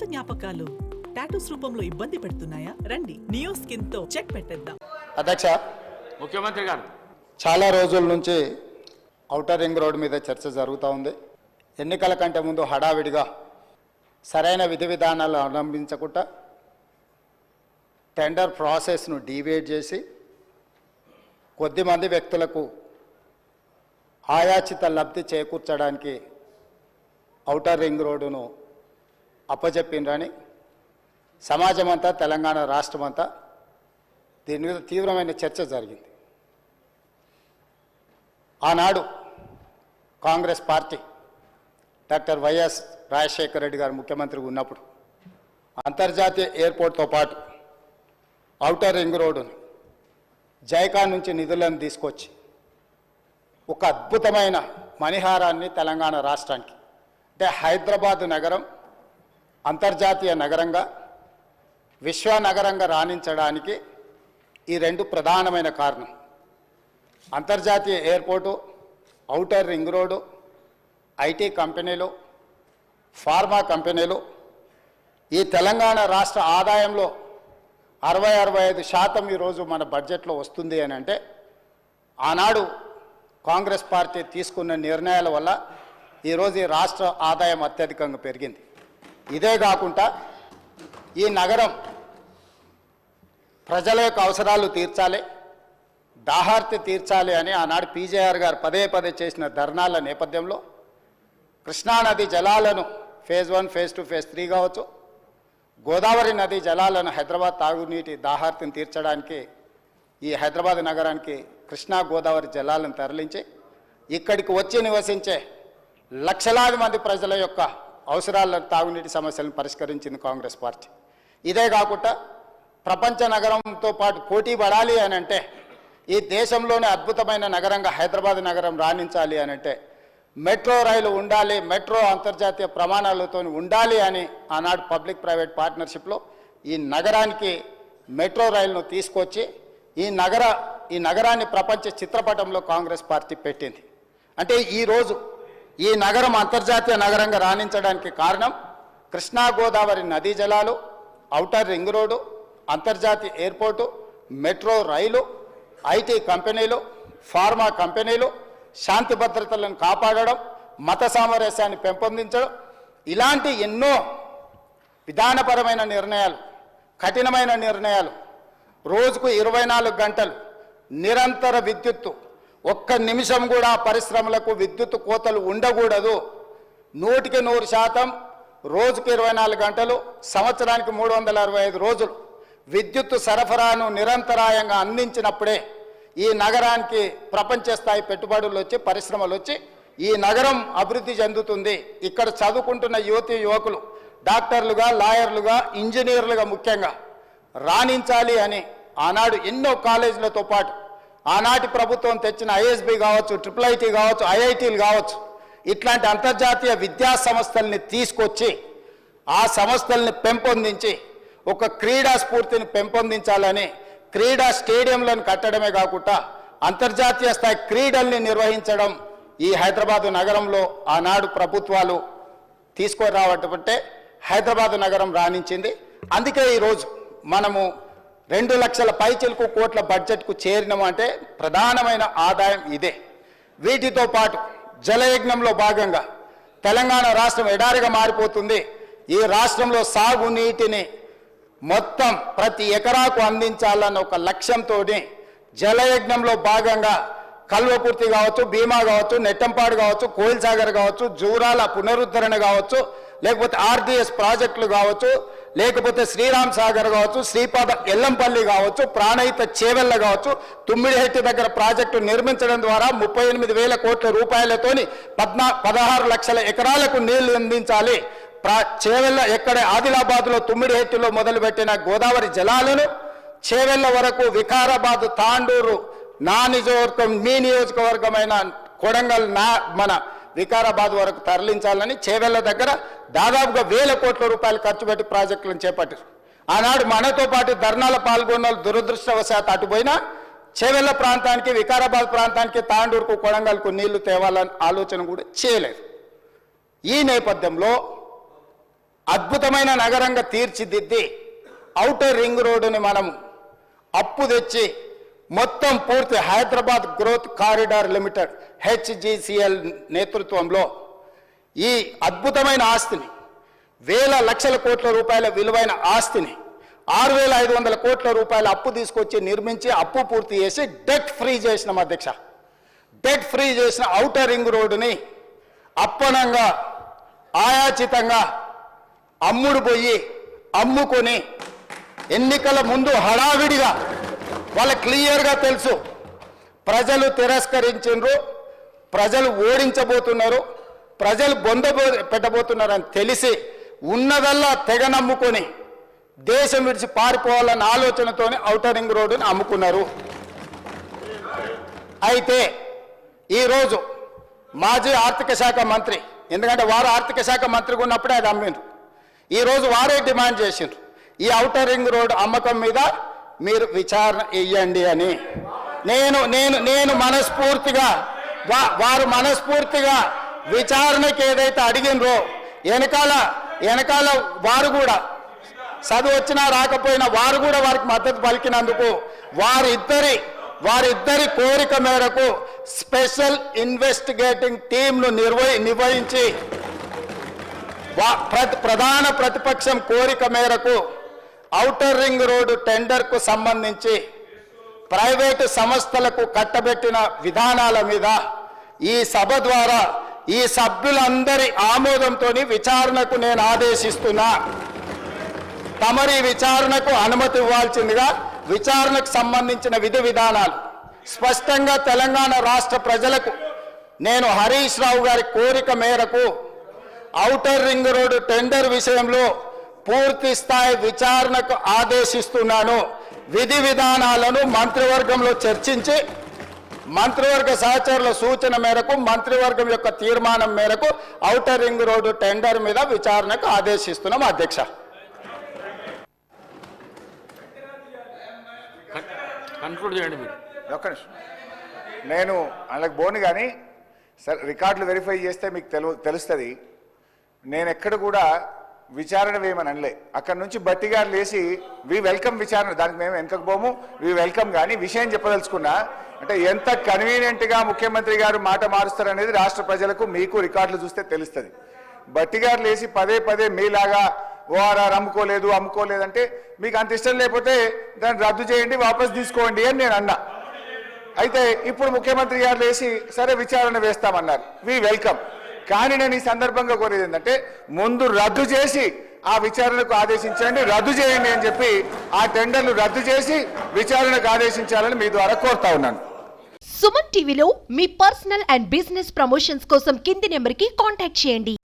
పాత జ్ఞాపకాలు టాటూస్ రూపంలో ఇబ్బంది పెడుతున్నాయా? రండి నియో స్కిన్తో చెక్ పెట్టేద్దాం. అధ్యక్ష ముఖ్యమంత్రి గారు. చాలా రోజుల నుంచి ఔటర్ రింగ్ రోడ్ మీద చర్చ జరుగుతూ ఉంది. ఎన్నికల కంటే ముందు హడావిడిగా సరైన విధి విధానాలు అవలంబించకుండా టెండర్ ప్రాసెస్ను డీవియేట్ చేసి కొద్దిమంది వ్యక్తులకు ఆయాచిత లబ్ధి చేకూర్చడానికి ఔటర్ రింగ్ రోడ్డును అప్పచెప్పిండ్రని సమాజం అంతా తెలంగాణ రాష్ట్రం అంతా దీని మీద తీవ్రమైన చర్చ జరిగింది. ఆనాడు Congress party doctor YS Rajasekhara Reddy garu ముఖ్యమంత్రి ఉన్నప్పుడు అంతర్జాతీయ ఎయిర్పోర్ట్తో పాటు అవుటర్ రింగ్ రోడ్డుని జైకా నుంచి నిధులను తీసుకొచ్చి ఒక అద్భుతమైన మణిహారాన్ని తెలంగాణ రాష్ట్రానికి అంటే హైదరాబాద్ నగరం అంతర్జాతీయ నగరంగా విశ్వ నగరంగా రాణించడానికి ఈ రెండు ప్రధానమైన కారణం. అంతర్జాతీయ airport outer ring road IT కంపెనీలు ఫార్మా కంపెనీలు. ఈ తెలంగాణ రాష్ట్ర ఆదాయంలో అరవై అరవై ఐదు శాతం ఈరోజు మన బడ్జెట్లో వస్తుంది అని అంటే ఆనాడు కాంగ్రెస్ పార్టీ తీసుకున్న నిర్ణయాల వల్ల ఈరోజు ఈ రాష్ట్ర ఆదాయం అత్యధికంగా పెరిగింది. ఇదే కాకుండా ఈ నగరం ప్రజల యొక్క అవసరాలు తీర్చాలి దాహార్తి తీర్చాలి అని ఆనాడు పీజేఆర్ గారు పదే పదే చేసిన ధర్నాల నేపథ్యంలో కృష్ణానది జలాలను phase one phase two phase three కావచ్చు గోదావరి నది జలాలను హైదరాబాద్ తాగునీటి దాహార్తిని తీర్చడానికి ఈ హైదరాబాద్ నగరానికి కృష్ణా గోదావరి జలాలను తరలించి ఇక్కడికి వచ్చి నివసించే లక్షలాది మంది ప్రజల యొక్క అవసరాలను తాగునీటి సమస్యలను పరిష్కరించింది కాంగ్రెస్ పార్టీ. ఇదే కాకుండా ప్రపంచ నగరంతో పాటు పోటీ పడాలి అని అంటే ఈ దేశంలోనే అద్భుతమైన నగరంగా హైదరాబాద్ నగరం రాణించాలి అని అంటే మెట్రో రైలు ఉండాలి మెట్రో అంతర్జాతీయ ప్రమాణాలతో ఉండాలి అని ఆనాడు పబ్లిక్ ప్రైవేట్ పార్ట్నర్షిప్లో ఈ నగరానికి మెట్రో రైలును తీసుకొచ్చి ఈ నగర ఈ నగరాన్ని ప్రపంచ చిత్రపటంలో కాంగ్రెస్ పార్టీ పెట్టింది. అంటే ఈరోజు ఈ నగరం అంతర్జాతీయ నగరంగా రాణించడానికి కారణం కృష్ణా గోదావరి నదీ జలాలు ఔటర్ రింగ్ రోడ్డు అంతర్జాతీయ ఎయిర్పోర్టు మెట్రో రైలు ఐటీ కంపెనీలు ఫార్మా కంపెనీలు శాంతి భద్రతలను కాపాడడం మత సామరస్యాన్ని పెంపొందించడం ఇలాంటి ఎన్నో విధానపరమైన నిర్ణయాలు కఠినమైన నిర్ణయాలు రోజుకు ఇరవై నాలుగు గంటలు నిరంతర విద్యుత్తు ఒక్క నిమిషం కూడా పరిశ్రమలకు విద్యుత్ కోతలు ఉండకూడదు. నూటికి నూరు శాతం రోజుకి ఇరవై నాలుగు గంటలు సంవత్సరానికి మూడు వందల అరవై ఐదు రోజులు విద్యుత్తు సరఫరాను నిరంతరాయంగా అందించినప్పుడే ఈ నగరానికి ప్రపంచ స్థాయి పెట్టుబడులు వచ్చి పరిశ్రమలు వచ్చి ఈ నగరం అభివృద్ధి చెందుతుంది. ఇక్కడ చదువుకుంటున్న యువతి యువకులు డాక్టర్లుగా లాయర్లుగా ఇంజనీర్లుగా ముఖ్యంగా రాణించాలి అని ఆనాడు ఎన్నో కాలేజీలతో పాటు ఆనాటి ప్రభుత్వం తెచ్చిన ఐఎస్బి కావచ్చు ట్రిపుల్ ఐటీ కావచ్చు ఐఐటీలు కావచ్చు ఇట్లాంటి అంతర్జాతీయ విద్యా సంస్థల్ని తీసుకొచ్చి ఆ సంస్థల్ని పెంపొందించి ఒక క్రీడా స్ఫూర్తిని పెంపొందించాలని క్రీడా స్టేడియంలను కట్టడమే కాకుండా అంతర్జాతీయ స్థాయి క్రీడల్ని నిర్వహించడం ఈ హైదరాబాదు నగరంలో ఆనాడు ప్రభుత్వాలు తీసుకురావటంటే హైదరాబాద్ నగరం రాణించింది. అందుకే ఈరోజు మనము రెండు లక్షల పైచలకు కోట్ల బడ్జెట్కు చేరినమంటే ప్రధానమైన ఆదాయం ఇదే. వీటితో పాటు జలయజ్ఞంలో భాగంగా తెలంగాణ రాష్ట్రం ఎడారిగా మారిపోతుంది. ఈ రాష్ట్రంలో సాగునీటిని మొత్తం ప్రతి ఎకరాకు అందించాలన్న ఒక లక్ష్యంతో జలయజ్ఞంలో భాగంగా కల్వకుర్తి కావచ్చు భీమా కావచ్చు నెట్టంపాడు కావచ్చు కోయిల్సాగర్ కావచ్చు జూరాల పునరుద్ధరణ కావచ్చు లేకపోతే ఆర్డిఎస్ ప్రాజెక్టులు కావచ్చు లేకపోతే శ్రీరామ్ సాగర్ కావచ్చు శ్రీపాద ఎల్లంపల్లి కావచ్చు ప్రాణహిత చేవెళ్ళ కావచ్చు తుమ్మిడిహెట్టి దగ్గర ప్రాజెక్టు నిర్మించడం ద్వారా ముప్పై ఎనిమిది వేల కోట్ల రూపాయలతోని పద్నా పదహారు లక్షల ఎకరాలకు నీళ్ళు అందించాలి. ప్రా చేవెళ్ళ ఎక్కడ? ఆదిలాబాద్లో తుమ్మిడిహెట్టిలో మొదలుపెట్టిన గోదావరి జలాలను చేవెళ్ళ వరకు వికారాబాద్ తాండూరు నా నియోజకవర్గం మీ నియోజకవర్గమైన కొడంగల్ నా మన వికారాబాద్ వరకు తరలించాలని చేవెళ్ళ దగ్గర దాదాపుగా వేల కోట్ల రూపాయలు ఖర్చు పెట్టి ప్రాజెక్టులను చేపట్టారు. ఆనాడు మనతో పాటు ధర్నాల పాల్గొన్న దురదృష్టవశాత్ అటుపోయినా చేవెళ్ళ ప్రాంతానికి వికారాబాద్ ప్రాంతానికి తాండూరుకు కొడంగల్కు నీళ్ళు తేవాలని ఆలోచన కూడా చేయలేదు. ఈ నేపథ్యంలో అద్భుతమైన నగరంగా తీర్చిదిద్ది ఔటర్ రింగ్ రోడ్డుని మనం అప్పు తెచ్చి మొత్తం పూర్తి Hyderabad growth corridor limited HGCL నేతృత్వంలో ఈ అద్భుతమైన ఆస్తిని వేల లక్షల కోట్ల రూపాయల విలువైన ఆస్తిని ఆరు వేల ఐదు వందల కోట్ల రూపాయల అప్పు తీసుకొచ్చి నిర్మించి అప్పు పూర్తి చేసి డెట్ ఫ్రీ చేసినాం అధ్యక్ష. డెట్ ఫ్రీ చేసిన ఔటర్ రింగ్ రోడ్డుని అప్పనంగా ఆయాచితంగా అమ్ముడు పోయి అమ్ముకొని ఎన్నికల ముందు హడావిడిగా వాళ్ళ క్లియర్గా తెలుసు. ప్రజలు తిరస్కరించిండ్రు ప్రజలు ఓడించబోతున్నారు ప్రజలు బొంద పెట్టబోతున్నారని తెలిసి ఉన్నదల్లా తెగ నమ్ముకొని దేశం విడిచి పారిపోవాలన్న ఆలోచనతోనే ఔటర్ రింగ్ రోడ్డుని అమ్ముకున్నారు. అయితే ఈరోజు మాజీ ఆర్థిక శాఖ మంత్రి ఎందుకంటే వారు ఆర్థిక శాఖ మంత్రిగా ఉన్నప్పుడే అది అమ్మిండ్రు. ఈరోజు వారే డిమాండ్ చేసిండ్రు. ఈ ఔటర్ రింగ్ రోడ్ అమ్మకం మీద మీరు విచారణ ఇయ్యండి అని. నేను నేను నేను మనస్ఫూర్తిగా వా- వారు మనస్ఫూర్తిగా విచారణకి ఏదైతే అడిగినరో వెనకాల వెనకాల వారు కూడా చదువు వచ్చినా రాకపోయినా వారు కూడా వారికి మద్దతు పలికినందుకు వారిద్దరి వారిద్దరి కోరిక మేరకు స్పెషల్ ఇన్వెస్టిగేటింగ్ టీంను నిర్వహి నిర్వహించి ప్రధాన ప్రతిపక్షం కోరిక మేరకు ఔటర్ రింగ్ రోడ్డు టెండర్కు సంబంధించి ప్రైవేటు సంస్థలకు కట్టబెట్టిన విధానాల మీద ఈ సభ ద్వారా ఈ సభ్యులందరి ఆమోదంతో విచారణకు నేను ఆదేశిస్తున్నా. తమరి విచారణకు అనుమతి ఇవ్వాల్సిందిగా విచారణకు సంబంధించిన విధి విధానాలు. స్పష్టంగా తెలంగాణ రాష్ట్ర ప్రజలకు నేను హరీష్ రావు గారి కోరిక మేరకు ఔటర్ రింగ్ రోడ్డు టెండర్ విషయంలో పూర్తి స్థాయి విచారణకు ఆదేశిస్తున్నాను. విధి విధానాలను మంత్రివర్గంలో చర్చించి మంత్రివర్గ సహచరుల సూచన మేరకు మంత్రివర్గం యొక్క తీర్మానం మేరకు ఔటర్ రింగ్ రోడ్డు టెండర్ మీద విచారణకు ఆదేశిస్తున్నాం అధ్యక్ష. కన్క్లూడ్ చేయండి మీరు. ఒక్క నిమిషం. నేను వాళ్ళకి బోను కానీ సరే రికార్డులు వెరిఫై చేస్తే మీకు తెలు తెలుస్తుంది. నేను ఎక్కడ కూడా విచారణ వేయమని అనలే. అక్కడ నుంచి బట్టి గారు లేచి వి వెల్కమ్ విచారణ. దానికి మేము వెనకకు పోము. వి వెల్కమ్ కానీ విషయం చెప్పదలుచుకున్నా అంటే ఎంత కన్వీనియంట్గా ముఖ్యమంత్రి గారు మాట మారుస్తారు అనేది రాష్ట్ర ప్రజలకు మీకు రికార్డులు చూస్తే తెలుస్తుంది. బట్టి గారు లేచి పదే పదే మీలాగా ఓఆర్ఆర్ అమ్ముకోలేదు అమ్ముకోలేదు అంటే మీకు అంత ఇష్టం లేకపోతే దాన్ని రద్దు చేయండి వాపస్ తీసుకోండి అని నేను అన్నా. అయితే ఇప్పుడు ముఖ్యమంత్రి గారు లేచి సరే విచారణ వేస్తామన్నారు. వి వెల్కమ్ కానీ నేను ఈ సందర్భంగా కోరేది ఏంటంటే ముందు రద్దు చేసి ఆ విచారణకు ఆదేశించండి రద్దు చేయండి అని చెప్పి ఆ టెండర్లు రద్దు చేసి విచారణకు ఆదేశించాలని మీ ద్వారా కోరుతా ఉన్నాను. సుమన్ టీవీలో మీ పర్సనల్ అండ్ బిజినెస్ ప్రమోషన్స్ కోసం కింది నెంబర్కి కాంటాక్ట్ చేయండి.